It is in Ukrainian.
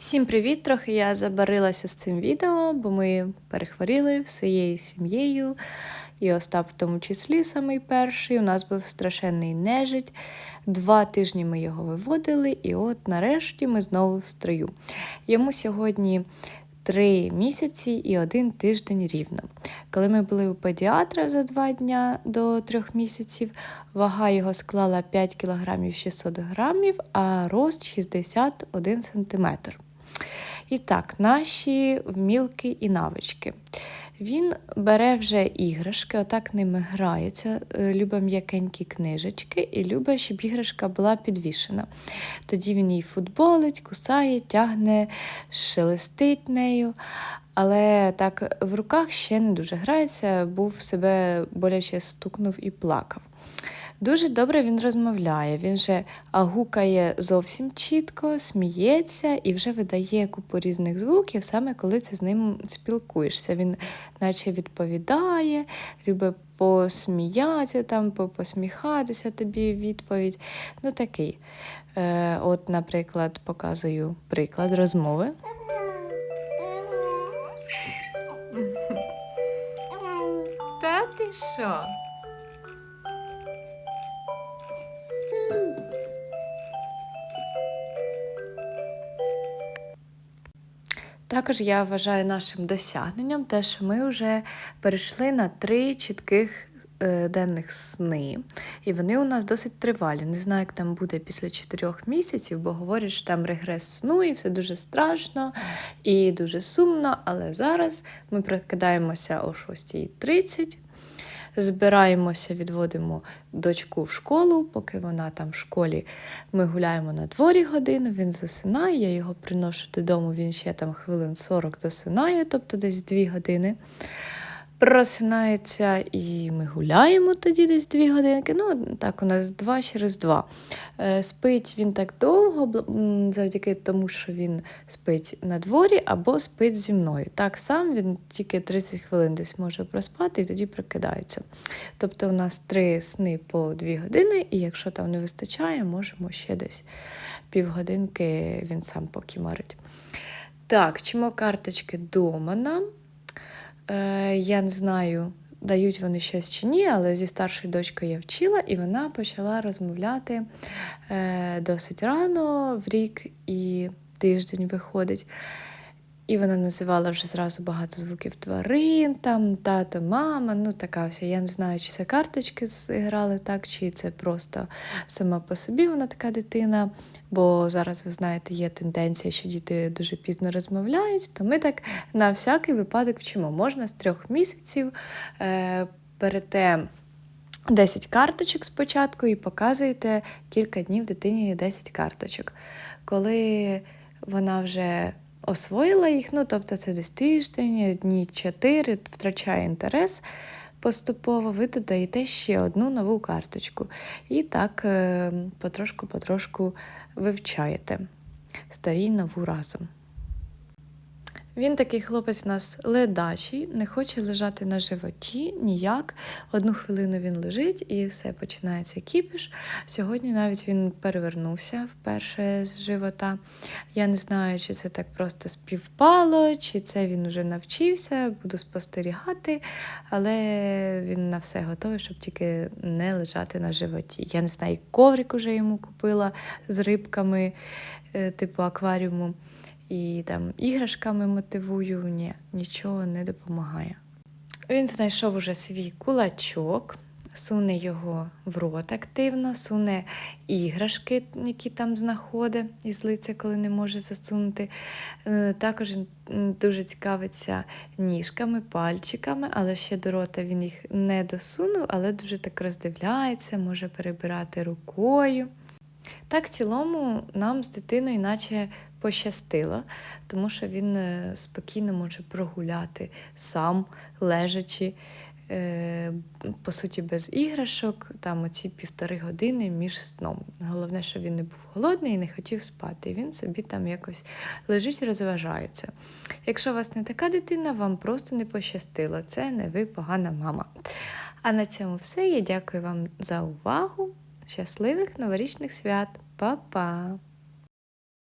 Всім привіт! Трохи я забарилася з цим відео, бо ми перехворіли всією сім'єю. І Остап в тому числі самий перший. У нас був страшенний нежить. Два тижні ми його виводили, і от нарешті ми знову в строю. Йому сьогодні три місяці і один тиждень рівно. Коли ми були у педіатра за два дня до трьох місяців, вага його склала 5 кг 600 грамів, а рост 61 см. І так, наші вмілки і навички. Він бере вже іграшки, отак ними грається, е, любить м'якенькі книжечки і любить, щоб іграшка була підвішена. Тоді він її футболить, кусає, тягне, шелестить нею. Але так в руках ще не дуже грається, був себе боляче стукнув і плакав. Дуже добре він розмовляє, він же гукає зовсім чітко, сміється і вже видає купу різних звуків, саме коли ти з ним спілкуєшся. Він наче відповідає, любить посміятися, там, посміхатися тобі відповідь. Ну такий. Е, От, наприклад, показую приклад розмови. Та ти що? Також я вважаю нашим досягненням те, що ми вже перейшли на три чітких е, денних сни, і вони у нас досить тривалі. Не знаю, як там буде після чотирьох місяців, бо говорять, що там регрес сну, і все дуже страшно і дуже сумно. Але зараз ми прокидаємося о 6.30. Збираємося, відводимо дочку в школу, поки вона там в школі. Ми гуляємо на дворі годину, він засинає, я його приношу додому, він ще там хвилин 40 досинає, тобто десь 2 години. Просинається і ми гуляємо тоді десь дві годинки. Ну, так, у нас два через два. Е, Спить він так довго, завдяки тому, що він спить на дворі або спить зі мною. Так сам він тільки 30 хвилин десь може проспати і тоді прокидається. Тобто у нас три сни по дві години, і якщо там не вистачає, можемо ще десь півгодинки він сам покімарить. Так, чимо карточки дома нам. Е, я не знаю, дають вони щось чи ні, але зі старшою дочкою я вчила, і вона почала розмовляти е, досить рано, в рік і тиждень виходить. І вона називала вже зразу багато звуків тварин, там тато, мама, ну така вся. Я не знаю, чи це карточки зіграли так, чи це просто сама по собі вона така дитина. Бо зараз, ви знаєте, є тенденція, що діти дуже пізно розмовляють, то ми так на всякий випадок вчимо. Можна з трьох місяців е, берете 10 карточок спочатку і показуєте кілька днів дитині 10 карточок. Коли вона вже освоїла їх, ну тобто це десь тиждень, дні чотири, втрачає інтерес. Поступово ви додаєте ще одну нову карточку. І так е, потрошку-потрошку вивчаєте старі нову разом. Він такий хлопець у нас ледачий, не хоче лежати на животі ніяк. Одну хвилину він лежить і все починається кіпіш. Сьогодні навіть він перевернувся вперше з живота. Я не знаю, чи це так просто співпало, чи це він вже навчився, буду спостерігати, але він на все готовий, щоб тільки не лежати на животі. Я не знаю, коврик уже йому купила з рибками, е, типу акваріуму і там іграшками мотивую, ні, нічого не допомагає. Він знайшов уже свій кулачок, суне його в рот активно, суне іграшки, які там знаходить, і злиться, коли не може засунути. Е, Також він дуже цікавиться ніжками, пальчиками, але ще до рота він їх не досунув, але дуже так роздивляється, може перебирати рукою. Так, в цілому, нам з дитиною наче пощастило, тому що він е, спокійно може прогуляти сам, лежачи, е, по суті, без іграшок, там оці півтори години між сном. Головне, що він не був голодний і не хотів спати. І він собі там якось лежить, і розважається. Якщо у вас не така дитина, вам просто не пощастило. Це не ви погана мама. А на цьому все. Я дякую вам за увагу. Щасливих новорічних свят! Па-па!